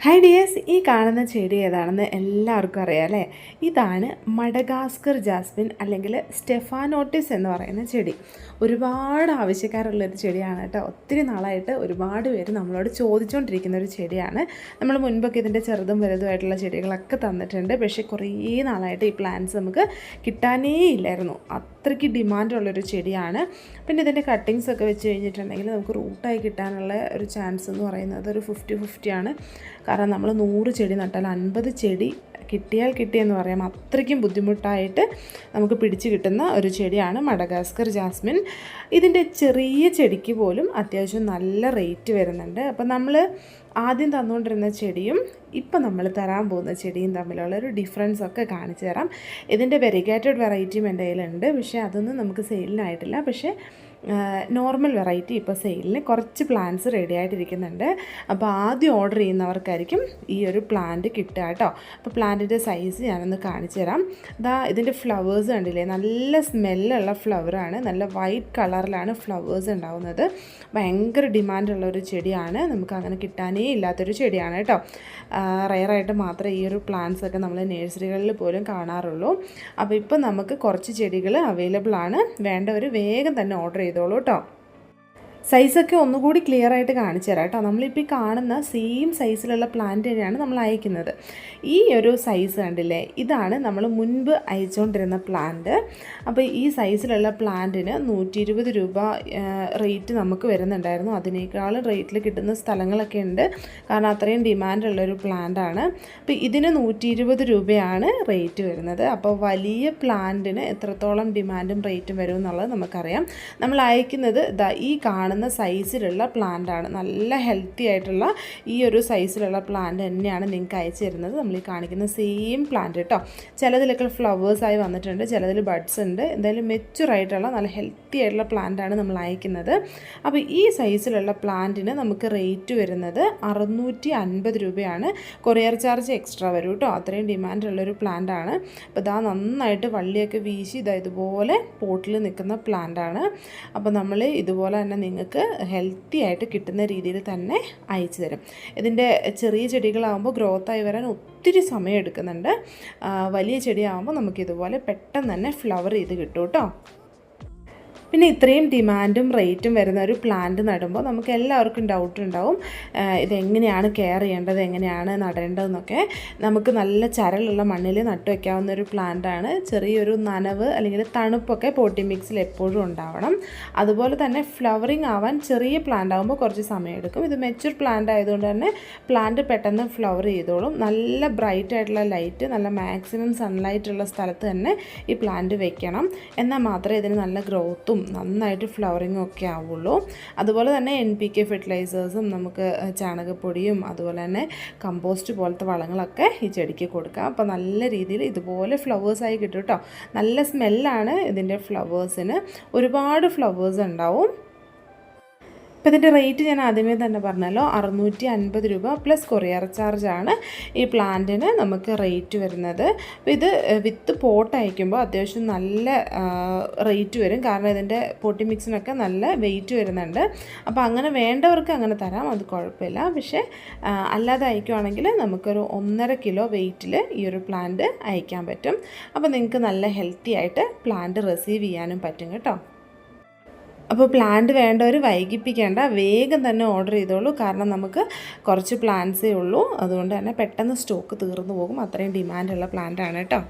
Hi dears ഈ കാണുന്ന ചെടി ഏതാണെന്ന് എല്ലാവർക്കും അറിയാം അല്ലേ? ഇതാണ് മഡഗാസ്കർ ജാസ്മിൻ അല്ലെങ്കിൽ സ്റ്റെഫാനോട്ടിസ് എന്ന് പറയുന്ന ചെടി. ഒരുപാട് ആവശ്യക്കാരുള്ളൊരു ചെടിയാണ് കേട്ടോ. ഒത്തിരി നാളായിട്ട് ഒരുപാട് പേര് നമ്മളോട് ചോദിച്ചുകൊണ്ടിരിക്കുന്ന ഒരു ചെടിയാണ്. നമ്മൾ മുൻപൊക്കെ ഇതിന്റെ ചെറുതും വലുതുമായിട്ടുള്ള ചെടികളൊക്കെ തന്നിട്ടുണ്ട്. പക്ഷേ കുറേ നാളായിട്ട് ഈ പ്ലാന്റ്സ് നമുക്ക് കിട്ടാനേ ഇല്ലായിരുന്നു. അത്രയ്ക്ക് ഡിമാൻഡുള്ളൊരു ചെടിയാണ്. പിന്നെ ഇതിന്റെ കട്ടിങ്സ് ഒക്കെ വെച്ച് കഴിഞ്ഞിട്ടുണ്ടെങ്കിൽ നമുക്ക് റൂട്ടായി കിട്ടാനുള്ള ഒരു ചാൻസ് എന്ന് പറയുന്നത് ഒരു ഫിഫ്റ്റി ഫിഫ്റ്റിയാണ് കാരണം നമ്മൾ നൂറ് ചെടി നട്ടാൽ അൻപത് ചെടി കിട്ടിയാൽ കിട്ടിയെന്ന് പറയാം. അത്രയ്ക്കും ബുദ്ധിമുട്ടായിട്ട് നമുക്ക് പിടിച്ച് കിട്ടുന്ന ഒരു ചെടിയാണ് മഡഗാസ്കർ ജാസ്മിൻ. ഇതിന്റെ ചെറിയ ചെടിക്ക് പോലും അത്യാവശ്യം നല്ല റേറ്റ് വരുന്നുണ്ട്. അപ്പം നമ്മൾ ആദ്യം തന്നുകൊണ്ടിരുന്ന ചെടിയും ഇപ്പം നമ്മൾ തരാൻ പോകുന്ന ചെടിയും തമ്മിലുള്ള ഒരു ഡിഫറൻസ് ഒക്കെ കാണിച്ചു തരാം. ഇതിന്റെ വെരിഗേറ്റഡ് വെറൈറ്റിയും എന്റെ കയ്യിലുണ്ട്. പക്ഷേ അതൊന്നും നമുക്ക് സെയിലിനായിട്ടില്ല പക്ഷേ നോർമൽ വെറൈറ്റി ഇപ്പോൾ സെയിലിന് കുറച്ച് പ്ലാന്റ്സ് റെഡി ആയിട്ടിരിക്കുന്നുണ്ട്. അപ്പോൾ ആദ്യം ഓർഡർ ചെയ്യുന്നവർക്കായിരിക്കും ഈ ഒരു പ്ലാന്റ് കിട്ടുക കേട്ടോ. അപ്പോൾ പ്ലാന്റിന്റെ സൈസ് ഞാനൊന്ന് കാണിച്ചു തരാം. അതാ ഇതിന്റെ ഫ്ലവേഴ്സ് കണ്ടില്ലേ? നല്ല സ്മെല്ലുള്ള ഫ്ലവറാണ് നല്ല വൈറ്റ് കളറിലാണ് ഫ്ലവേഴ്സ് ഉണ്ടാവുന്നത്. ഭയങ്കര ഡിമാൻഡുള്ള ഒരു ചെടിയാണ്. നമുക്ക് അങ്ങനെ കിട്ടാനേ ഇല്ലാത്തൊരു ചെടിയാണ് കേട്ടോ. റയറായിട്ട് മാത്രമേ ഈ ഒരു പ്ലാന്റ്സ് ഒക്കെ നമ്മൾ നേഴ്സറികളിൽ പോലും കാണാറുള്ളൂ. അപ്പോൾ ഇപ്പോൾ നമുക്ക് കുറച്ച് ചെടികൾ അവൈലബിൾ ആണ്. വേണ്ടവർ വേഗം തന്നെ ഓർഡർ ചെയ്തോളൂ കേട്ടോ. സൈസൊക്കെ ഒന്നുകൂടി ക്ലിയർ ആയിട്ട് കാണിച്ചു തരാം കേട്ടോ. നമ്മളിപ്പോൾ ഈ കാണുന്ന സെയിം സൈസിലുള്ള പ്ലാന്റ് തന്നെയാണ് നമ്മൾ അയക്കുന്നത്. ഈ ഒരു സൈസ് കണ്ടില്ലേ? ഇതാണ് നമ്മൾ മുൻപ് അയച്ചുകൊണ്ടിരുന്ന പ്ലാന്റ് അപ്പോൾ ഈ സൈസിലുള്ള പ്ലാന്റിന് നൂറ്റി ഇരുപത് രൂപ റേറ്റ് നമുക്ക് വരുന്നുണ്ടായിരുന്നു. അതിനേക്കാളും റേറ്റിൽ കിട്ടുന്ന സ്ഥലങ്ങളൊക്കെ ഉണ്ട്. കാരണം അത്രയും ഡിമാൻഡുള്ളൊരു പ്ലാന്റാണ് അപ്പോൾ ഇതിന് നൂറ്റി ഇരുപത് രൂപയാണ് റേറ്റ് വരുന്നത്. അപ്പോൾ വലിയ പ്ലാന്റിന് എത്രത്തോളം ഡിമാൻഡും റേറ്റും വരും എന്നുള്ളത് നമുക്കറിയാം. നമ്മൾ അയക്കുന്നത് ഈ കാണുന്ന കാണുന്ന സൈസിലുള്ള പ്ലാന്റ് ആണ്. നല്ല ഹെൽത്തി ആയിട്ടുള്ള ഈ ഒരു സൈസിലുള്ള പ്ലാന്റ് തന്നെയാണ് നിങ്ങൾക്ക് അയച്ചു തരുന്നത്. നമ്മൾ ഈ കാണിക്കുന്ന സെയിം പ്ലാന്റ് കേട്ടോ. ചിലതിലൊക്കെ ഫ്ലവേഴ്സായി വന്നിട്ടുണ്ട് ചിലതിൽ ബഡ്സ് ഉണ്ട്. എന്തായാലും മെച്ചുറായിട്ടുള്ള നല്ല ഹെൽത്തി ആയിട്ടുള്ള പ്ലാന്റ് ആണ് നമ്മൾ അയക്കുന്നത്. അപ്പോൾ ഈ സൈസിലുള്ള പ്ലാന്റിന് നമുക്ക് റേറ്റ് വരുന്നത് അറുന്നൂറ്റി അൻപത് രൂപയാണ്. കൊറിയർ ചാർജ് എക്സ്ട്രാ വരും കേട്ടോ. അത്രയും ഡിമാൻഡുള്ളൊരു പ്ലാന്റ് ആണ്. അപ്പോൾ ഇതാ നന്നായിട്ട് വള്ളിയൊക്കെ വീശി ഇതാ ഇതുപോലെ പോട്ടിൽ നിൽക്കുന്ന പ്ലാന്റ് ആണ്. അപ്പോൾ നമ്മൾ ഇതുപോലെ തന്നെ നിങ്ങൾക്ക് നിങ്ങൾക്ക് ഹെൽത്തി ആയിട്ട് കിട്ടുന്ന രീതിയിൽ തന്നെ അയച്ചു തരും. ഇതിന്റെ ചെറിയ ചെടികളാകുമ്പോൾ ഗ്രോത്തായി വരാൻ ഒത്തിരി സമയം എടുക്കുന്നുണ്ട്. വലിയ ചെടിയാകുമ്പോൾ നമുക്കിതുപോലെ പെട്ടെന്ന് തന്നെ ഫ്ലവർ ചെയ്ത് കിട്ടും കേട്ടോ. പിന്നെ ഇത്രയും ഡിമാൻഡും റേറ്റും വരുന്ന ഒരു പ്ലാന്റ് നടുമ്പോൾ നമുക്ക് എല്ലാവർക്കും ഡൗട്ട് ഉണ്ടാവും. ഇതെങ്ങനെയാണ് കെയർ ചെയ്യേണ്ടത് എങ്ങനെയാണ് നടേണ്ടതെന്നൊക്കെ. നമുക്ക് നല്ല ചരലുള്ള മണ്ണിൽ നട്ടു വയ്ക്കാവുന്ന ഒരു പ്ലാന്റാണ് ചെറിയൊരു നനവ് അല്ലെങ്കിൽ തണുപ്പൊക്കെ പോട്ടി മിക്സിൽ എപ്പോഴും ഉണ്ടാവണം. അതുപോലെ തന്നെ ഫ്ലവറിങ് ആവാൻ ചെറിയ പ്ലാന്റ് ആകുമ്പോൾ കുറച്ച് സമയം എടുക്കും ഇത് മെച്ചൂർ പ്ലാന്റ് ആയതുകൊണ്ട് തന്നെ പ്ലാന്റ് പെട്ടെന്ന് ഫ്ലവർ ചെയ്തോളും. നല്ല ബ്രൈറ്റ് ആയിട്ടുള്ള ലൈറ്റ് നല്ല മാക്സിമം സൺലൈറ്റ് ഉള്ള സ്ഥലത്ത് തന്നെ ഈ പ്ലാന്റ് വെക്കണം. എന്നാൽ മാത്രമേ ഇതിന് നല്ല ഗ്രോത്തും നന്നായിട്ട് ഫ്ലവറിങ്ങും ഒക്കെ ആവുള്ളൂ. അതുപോലെ തന്നെ എൻ പി കെ ഫെർട്ടിലൈസേഴ്സും നമുക്ക് ചാണകപ്പൊടിയും അതുപോലെ തന്നെ കമ്പോസ്റ്റ് പോലത്തെ വളങ്ങളൊക്കെ ഈ ചെടിക്ക് കൊടുക്കാം. അപ്പോൾ നല്ല രീതിയിൽ ഇതുപോലെ ഫ്ലവേഴ്സായി കിട്ടും കേട്ടോ നല്ല സ്മെല്ലാണ് ഇതിന്റെ ഫ്ലവേഴ്സിന് ഒരുപാട് ഫ്ലവേഴ്സ് ഉണ്ടാവും. അപ്പോൾ ഇതിന്റെ റേറ്റ് ഞാൻ ആദ്യമേ തന്നെ പറഞ്ഞല്ലോ അറുന്നൂറ്റി അൻപത് രൂപ പ്ലസ് കൊറിയർ ചാർജാണ് ഈ പ്ലാന്റിന് നമുക്ക് റേറ്റ് വരുന്നത്. ഇത് വിത്ത് പോട്ട് അയക്കുമ്പോൾ അത്യാവശ്യം നല്ല റേറ്റ് വരും. കാരണം ഇതിന്റെ പൊട്ടി മിക്സിനൊക്കെ നല്ല വെയിറ്റ് വരുന്നുണ്ട്. അപ്പോൾ അങ്ങനെ വേണ്ടവർക്ക് അങ്ങനെ തരാം അത് കുഴപ്പമില്ല. പക്ഷേ അല്ലാതെ അയക്കുവാണെങ്കിൽ നമുക്കൊരു ഒന്നര കിലോ വെയിറ്റിൽ ഈ ഒരു പ്ലാന്റ് അയക്കാൻ പറ്റും. അപ്പോൾ നിങ്ങൾക്ക് നല്ല ഹെൽത്തി ആയിട്ട് പ്ലാന്റ് റിസീവ് ചെയ്യാനും പറ്റും കേട്ടോ. അപ്പോൾ പ്ലാന്റ് വേണ്ടവർ വൈകിപ്പിക്കേണ്ട. വേഗം തന്നെ ഓർഡർ ചെയ്തോളൂ. കാരണം നമുക്ക് കുറച്ച് പ്ലാന്റ്സേ ഉള്ളൂ. അതുകൊണ്ട് തന്നെ പെട്ടെന്ന് സ്റ്റോക്ക് തീർന്നു പോകും. അത്രയും ഡിമാൻഡുള്ള പ്ലാന്റാണ് കേട്ടോ.